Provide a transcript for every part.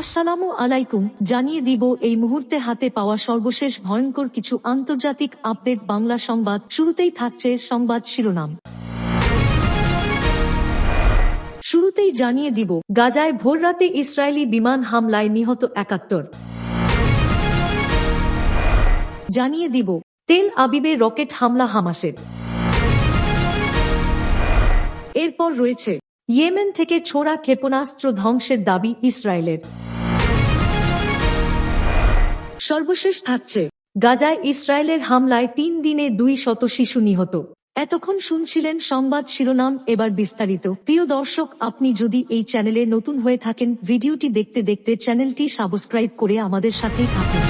আসসালামু আলাইকুম, জানিয়ে দিব এই মুহূর্তে হাতে পাওয়া সর্বশেষ ভয়ঙ্কর কিছু আন্তর্জাতিক আপডেট বাংলা সংবাদ। শুরুতেই থাকছে সংবাদ শিরোনাম। শুরুতেই জানিয়ে দিব, গাজায় ভোররাতে ইসরায়েলি বিমান হামলায় নিহত একাত্তর। জানিয়ে দিব, তেল আবিবে রকেট হামলা হামাসের। এরপর রয়েছে, ইয়েমেন থেকে ছোড়া ক্ষেপণাস্ত্র ধ্বংসের দাবি ইসরায়েলের। সর্বশেষ থাকছে। গাজায় ইসরায়েলের হামলায় তিন দিনে দুই শত শিশু নিহত। এতক্ষণ শুনছিলেন সংবাদ শিরোনাম এবার বিস্তারিত। প্রিয় দর্শক আপনি যদি এই চ্যানেলে নতুন হয়ে থাকেন ভিডিওটি দেখতে দেখতে চ্যানেলটি সাবস্ক্রাইব করে আমাদের সাথেই থাকুন।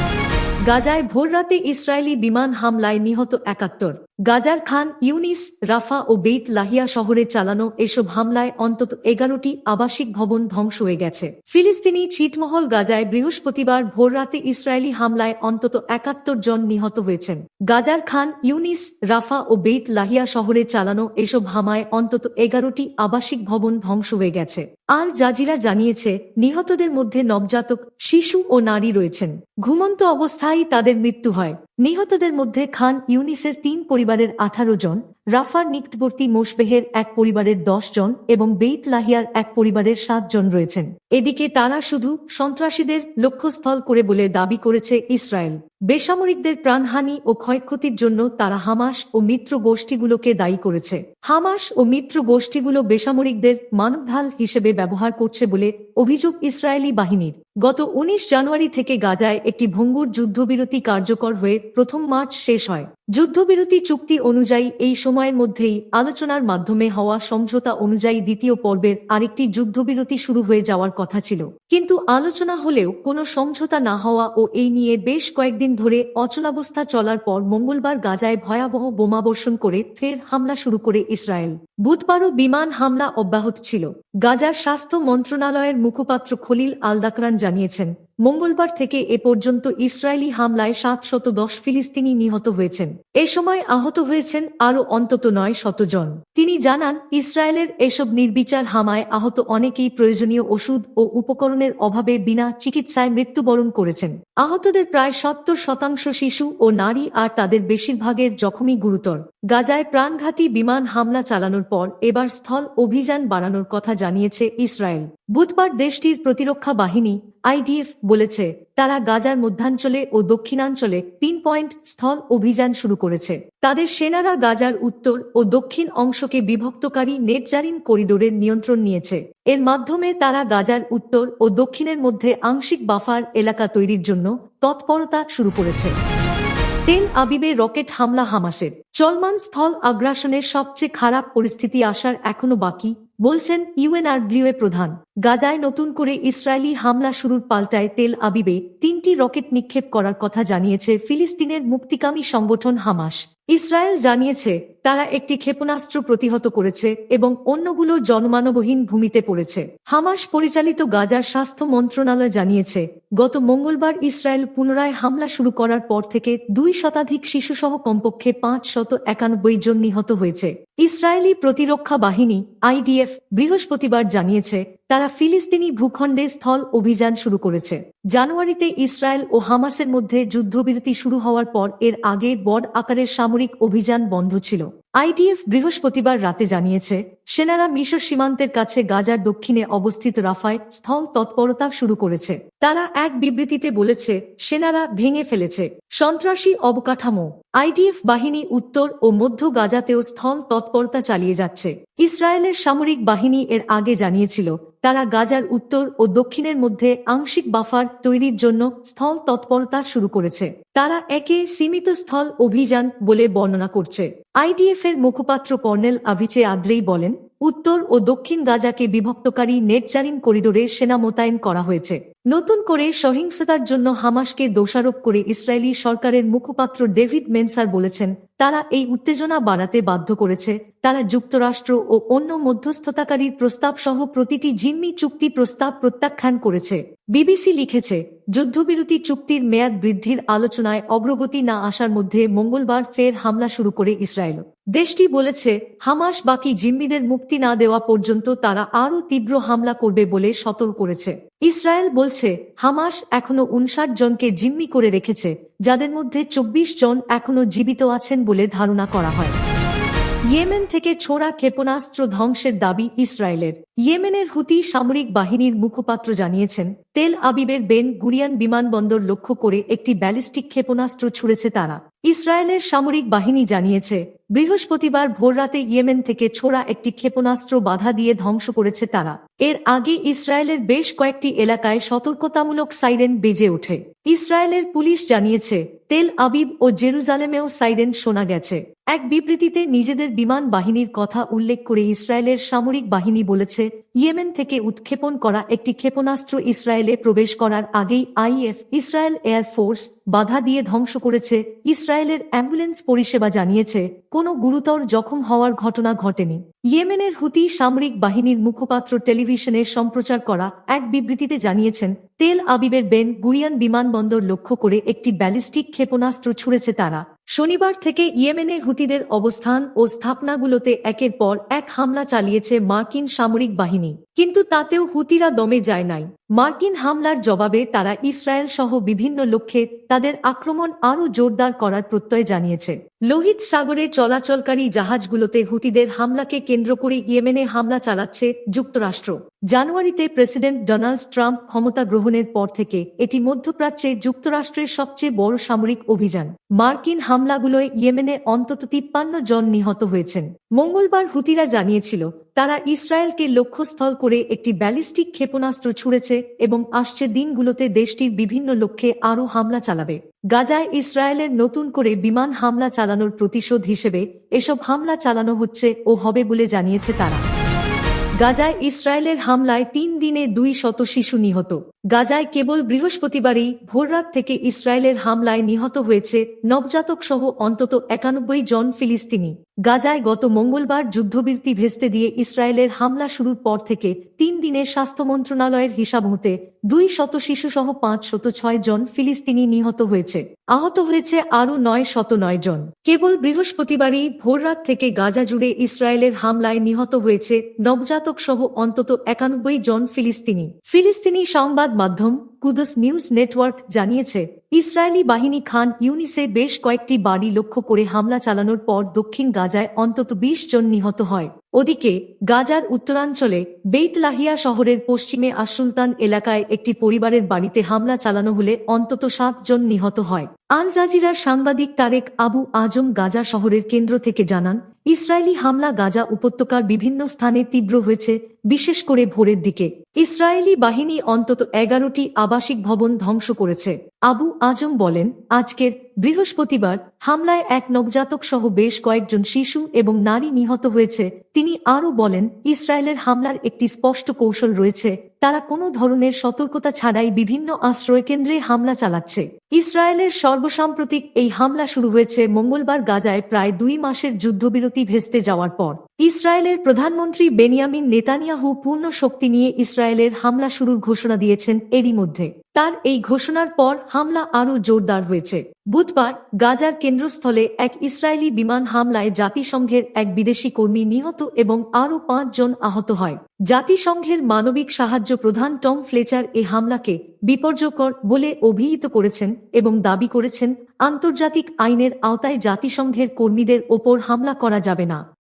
গাজায় ভোররাতে ইসরায়েলি বিমান হামলায় নিহত একাত্তর। গাজার খান ইউনিস, রাফা ও বেইত লাহিয়া শহরে চালানো এসব হামলায় অন্তত এগারোটি আবাসিক ভবন ধ্বংস হয়ে গেছে। ফিলিস্তিনি ছিটমহল গাজায় বৃহস্পতিবার ভোররাতে ইসরায়েলি হামলায় অন্তত একাত্তর জন নিহত হয়েছেন। গাজার খান ইউনিস, রাফা ও বেইত লাহিয়া শহরে চালানো এসব হামায় অন্তত এগারোটি আবাসিক ভবন ধ্বংস হয়ে গেছে। আল জাজিরা জানিয়েছে, নিহতদের মধ্যে নবজাতক, শিশু ও নারী রয়েছেন। ঘুমন্ত অবস্থায় তাদের মৃত্যু হয়। নিহতদের মধ্যে খান ইউনিসের তিন পরিবারের আঠারো জন রাফার নিকটবর্তী মোশবেহের এক পরিবারের দশ জন এবং বেইত লাহিয়ার এক পরিবারের সাত জন রয়েছেন। এদিকে তারা শুধু সন্ত্রাসীদের লক্ষ্যস্থল করে বলে দাবি করেছে ইসরায়েল। বেসামরিকদের প্রাণহানি ও ক্ষয়ক্ষতির জন্য তারা হামাস ও মিত্র গোষ্ঠীগুলোকে দায়ী করেছে। হামাস ও মিত্র গোষ্ঠীগুলো বেসামরিকদের মানবঢাল হিসেবে ব্যবহার করছে বলে অভিযোগ ইসরায়েলি বাহিনীর। গত ১৯ জানুয়ারি থেকে গাজায় একটি ভঙ্গুর যুদ্ধবিরতি কার্যকর হয়ে প্রথম মার্চ শেষ হয়। যুদ্ধবিরতি চুক্তি অনুযায়ী এই সময়ের মধ্যেই আলোচনার মাধ্যমে হওয়া সমঝোতা অনুযায়ী দ্বিতীয় পর্বের আরেকটি যুদ্ধবিরতি শুরু হয়ে যাওয়ার কথা ছিল। কিন্তু আলোচনা হলেও কোনো সমঝোতা না হওয়া ও এই নিয়ে বেশ কয়েকদিন ধরে অচলাবস্থা চলার পর মঙ্গলবার গাজায় ভয়াবহ বোমাবর্ষণ করে ফের হামলা শুরু করে ইসরায়েল। বুধবারও বিমান হামলা অব্যাহত ছিল। গাজার স্বাস্থ্য মন্ত্রণালয়ের মুখপাত্র খলিল আলদাকরান জানিয়েছেন মঙ্গলবার থেকে এ পর্যন্ত ইসরায়েলি হামলায় সাতশত দশ ফিলিস্তিনি নিহত হয়েছেন। এ সময় আহত হয়েছেন আরও অন্তত নয় শত জন। তিনি জানান, ইসরায়েলের এসব নির্বিচার হামায় আহত অনেকেই প্রয়োজনীয় ওষুধ ও উপকরণের অভাবে বিনা চিকিৎসায় মৃত্যুবরণ করেছেন। আহতদের প্রায় সত্তর শতাংশ শিশু ও নারী আর তাদের বেশিরভাগের জখমই গুরুতর। গাজায় প্রাণঘাতী বিমান হামলা চালানোর পর এবার স্থল অভিযান বাড়ানোর কথা জানিয়েছে ইসরায়েল। বুধবার দেশটির প্রতিরক্ষা বাহিনী আইডিএফ বলেছে, তারা গাজার মধ্যাঞ্চলে ও দক্ষিণাঞ্চলে পিন পয়েন্ট স্থল অভিযান শুরু করেছে। তাদের সেনারা গাজার উত্তর ও দক্ষিণ অংশকে বিভক্তকারী নেটজারিন করিডোরের নিয়ন্ত্রণ নিয়েছে। এর মাধ্যমে তারা গাজার উত্তর ও দক্ষিণের মধ্যে আংশিক বাফার এলাকা তৈরির জন্য তৎপরতা শুরু করেছে। তেল আবিবে রকেট হামলা হামাসের। চলমান স্থল আগ্রাসনের সবচেয়ে খারাপ পরিস্থিতি আসার এখনও বাকি বলছেন ইউএনআরডব্লিউ প্রধান। গাজায় নতুন করে ইসরায়েলি হামলা শুরুর পাল্টায় তেল আবিবে তিনটি রকেট নিক্ষেপ করার কথা জানিয়েছে ফিলিস্তিনের মুক্তিকামী সংগঠন হামাস। ইসরায়েল জানিয়েছে, তারা একটি ক্ষেপণাস্ত্র প্রতিহত করেছে এবং অন্যগুলো জনমানবহীন ভূমিতে পড়েছে। হামাস পরিচালিত গাজার স্বাস্থ্য মন্ত্রণালয় জানিয়েছে, গত মঙ্গলবার ইসরায়েল পুনরায় হামলা শুরু করার পর থেকে দুই শতাধিক শিশুসহ কমপক্ষে পাঁচ শত একানব্বই জন নিহত হয়েছে। ইসরায়েলি প্রতিরক্ষা বাহিনী আইডিএফ বৃহস্পতিবার জানিয়েছে তারা ফিলিস্তিনি ভূখণ্ডে স্থল অভিযান শুরু করেছে। জানুয়ারিতে ইসরায়েল ও হামাসের মধ্যে যুদ্ধবিরতি শুরু হওয়ার পর এর আগে বড় আকারের সামরিক অভিযান বন্ধ ছিল। আইডিএফ বৃহস্পতিবার রাতে জানিয়েছে, সেনারা মিশর সীমান্তের কাছে গাজার দক্ষিণে অবস্থিত রাফায় স্থল তৎপরতা শুরু করেছে। তারা এক বিবৃতিতে বলেছে, সেনারা ভেঙে ফেলেছে। সন্ত্রাসী অবকাঠামো, আইডিএফ বাহিনী উত্তর ও মধ্য গাজাতেও স্থল তৎপরতা চালিয়ে যাচ্ছে। ইসরায়েলের সামরিক বাহিনী এর আগে জানিয়েছিল, তারা গাজার উত্তর ও দক্ষিণের মধ্যে আংশিক বাফার তৈরির জন্য স্থল তৎপরতা শুরু করেছে। তারা একে সীমিত স্থল অভিযান বলে বর্ণনা করছে। আইডিএফ এর মুখপাত্র কর্নেল আভিচে আদ্রেই বলেন, উত্তর ও দক্ষিণ গাজাকে বিভক্তকারী নেটচারিং করিডোরে সেনা মোতায়েন করা হয়েছে। নতুন করে সহিংসতার জন্য হামাসকে দোষারোপ করে ইসরায়েলি সরকারের মুখপাত্র ডেভিড মেনসার বলেছেন তারা এই উত্তেজনা বাড়াতে বাধ্য করেছে। তারা যুক্তরাষ্ট্র ও অন্য মধ্যস্থতাকারীর প্রস্তাব সহ প্রতিটি জিম্মি চুক্তি প্রস্তাব প্রত্যাখ্যান করেছে। বিবিসি লিখেছে, যুদ্ধবিরতি চুক্তির মেয়াদ বৃদ্ধির আলোচনায় অগ্রগতি না আসার মধ্যে মঙ্গলবার ফের হামলা শুরু করে ইসরায়েল। দেশটি বলেছে, হামাস বাকি জিম্মিদের মুক্তি না দেওয়া পর্যন্ত তারা আরও তীব্র হামলা করবে বলে সতর্ক করেছে। ইসরায়েল বলছে, হামাস এখনও উনষাট জনকে জিম্মি করে রেখেছে। যাদের মধ্যে চব্বিশ জন এখনও জীবিত আছেন বলে ধারণা করা হয়। ইয়েমেন থেকে ছোড়া ক্ষেপণাস্ত্র ধ্বংসের দাবি ইসরায়েলের। ইয়েমেনের হুতি সামরিক বাহিনীর মুখপাত্র জানিয়েছেন তেল আবিবের বেন গুরিয়ান বিমানবন্দর লক্ষ্য করে একটি ব্যালিস্টিক ক্ষেপণাস্ত্র ছুড়েছে তারা। ইসরায়েলের সামরিক বাহিনী জানিয়েছে, বৃহস্পতিবার ভোররাতে ইয়েমেন থেকে ছোড়া একটি ক্ষেপণাস্ত্র বাধা দিয়ে ধ্বংস করেছে তারা। এর আগে ইসরায়েলের বেশ কয়েকটি এলাকায় সতর্কতামূলক সাইরেন বেজে ওঠে। ইসরায়েলের পুলিশ জানিয়েছে, তেল আবিব ও জেরুজালেমেও সাইরেন শোনা গেছে। এক বিবৃতিতে নিজেদের বিমান বাহিনীর কথা উল্লেখ করে ইসরায়েলের সামরিক বাহিনী বলেছে, ইয়েমেন থেকে উৎক্ষেপণ করা একটি ক্ষেপণাস্ত্র ইসরায়েলে প্রবেশ করার আগেই আইএফ, ইসরায়েল এয়ারফোর্স বাধা দিয়ে ধ্বংস করেছে। ইসরায়েলের অ্যাম্বুলেন্স পরিষেবা জানিয়েছে, কোনো গুরুতর জখম হওয়ার ঘটনা ঘটেনি। ইয়েমেনের হুতি সামরিক বাহিনীর মুখপাত্র টেলিভিশনে সম্প্রচার করা এক বিবৃতিতে জানিয়েছেন, তেল আবিবের বেন গুরিয়ান বিমানবন্দর লক্ষ্য করে একটি ব্যালিস্টিক ক্ষেপণাস্ত্র ছুড়েছে তারা। শনিবার থেকে ইয়েমেনে হুতিদের অবস্থান ও স্থাপনাগুলোতে একের পর এক হামলা চালিয়েছে মার্কিন সামরিক বাহিনী। কিন্তু তাতেও হুতিরা দমে যায় নাই। মার্কিন হামলার জবাবে তারা ইসরায়েল সহ বিভিন্ন লক্ষ্যে তাদের আক্রমণ আরও জোরদার করার প্রত্যয় জানিয়েছে। লোহিত সাগরে চলাচলকারী জাহাজগুলোতে হুতিদের হামলাকে কেন্দ্র করে ইয়েমেনে হামলা চালাচ্ছে যুক্তরাষ্ট্র। জানুয়ারিতে প্রেসিডেন্ট ডোনাল্ড ট্রাম্প ক্ষমতা গ্রহণের পর থেকে এটি মধ্যপ্রাচ্যে যুক্তরাষ্ট্রের সবচেয়ে বড় সামরিক অভিযান। মার্কিন হামলাগুলোয় ইয়েমেনে অন্তত তিপ্পান্ন জন নিহত হয়েছেন। মঙ্গলবার হুতিরা জানিয়েছিল, তারা ইসরায়েলকে লক্ষ্যস্থল করে একটি ব্যালিস্টিক ক্ষেপণাস্ত্র ছুড়েছে এবং আসছে দিনগুলোতে দেশটির বিভিন্ন লক্ষ্যে আরও হামলা চালাবে। গাজায় ইসরায়েলের নতুন করে বিমান হামলা চালানোর প্রতিশোধ হিসেবে এসব হামলা চালানো হচ্ছে ও হবে বলে জানিয়েছে তারা। গাজায় ইসরায়েলের হামলায় তিন দিনে দুই শত শিশু নিহত। গাজায় কেবল বৃহস্পতিবারই ভোররাত থেকে ইসরায়েলের হামলায় নিহত হয়েছে নবজাতক সহ অন্তত একানব্বই জন ফিলিস্তিনি। গাজায় গত মঙ্গলবার যুদ্ধবিরতি ভেস্তে দিয়ে ইসরায়েলের হামলা শুরুর পর থেকে তিন দিনের স্বাস্থ্য মন্ত্রণালয়ের হিসাব মতে দুই শত শিশু সহ পাঁচ শত ছয় জন ফিলিস্তিনি নিহত হয়েছে। আহত হয়েছে আরও নয় শত নয় জন। কেবল বৃহস্পতিবারই ভোররাত থেকে গাজা জুড়ে ইসরায়েলের হামলায় নিহত হয়েছে নবজাতক সহ অন্তত একানব্বই জন ফিলিস্তিনি। ফিলিস্তিনি সংবাদ মাধ্যম কুদস নিউজ নেটওয়ার্ক জানিয়েছে। ইসরায়েলি বাহিনী খান ইউনিসে বেশ কয়েকটি বাড়ি লক্ষ্য করে হামলা চালানোর পর দক্ষিণ গাজায় অন্তত বিশ জন নিহত হয়। ওদিকে, গাজার উত্তরাঞ্চলে বেইতলাহিয়া শহরের পশ্চিমে আশুলতান এলাকায় একটি পরিবারের বাড়িতে হামলা চালানো হলে অন্তত সাত জন নিহত হয়। আল জাজিরার সাংবাদিক তারেক আবু আজম গাজা শহরের কেন্দ্র থেকে জানান, ইসরায়েলি হামলা গাজা উপত্যকার বিভিন্ন স্থানে তীব্র হয়েছে, বিশেষ করে ভোরের দিকে। ইসরায়েলি বাহিনী অন্তত এগারোটি আবাসিক ভবন ধ্বংস করেছে। আবু আজম বলেন আজকের বৃহস্পতিবার হামলায় এক নবজাতক সহ বেশ কয়েকজন শিশু এবং নারী নিহত হয়েছে। তিনি আরও বলেন, ইসরায়েলের হামলার একটি স্পষ্ট কৌশল রয়েছে। তারা কোনো ধরনের সতর্কতা ছাড়াই বিভিন্ন আশ্রয়কেন্দ্রে হামলা চালাচ্ছে। ইসরায়েলের সর্বসাম্প্রতিক এই হামলা শুরু হয়েছে মঙ্গলবার গাজায় প্রায় দুই মাসের যুদ্ধবিরতি ভেস্তে যাওয়ার পর। ইসরায়েলের প্রধানমন্ত্রী বেনিয়ামিন নেতানিয়াহু পূর্ণ শক্তি নিয়ে ইসরায়েলের হামলা শুরুর ঘোষণা দিয়েছেন এরই মধ্যে। তার এই ঘোষণার পর হামলা আরও জোরদার হয়েছে। বুধবার গাজার কেন্দ্রস্থলে এক ইসরায়েলি বিমান হামলায় জাতিসংঘের এক বিদেশি কর্মী নিহত এবং আরও পাঁচ জন আহত হয়। জাতিসংঘের মানবিক সাহায্য প্রধান টম ফ্লেচার এ হামলাকে বিপর্যকর বলে অভিহিত করেছেন এবং দাবি করেছেন, আন্তর্জাতিক আইনের আওতায় জাতিসংঘের কর্মীদের ওপর হামলা করা যাবে না।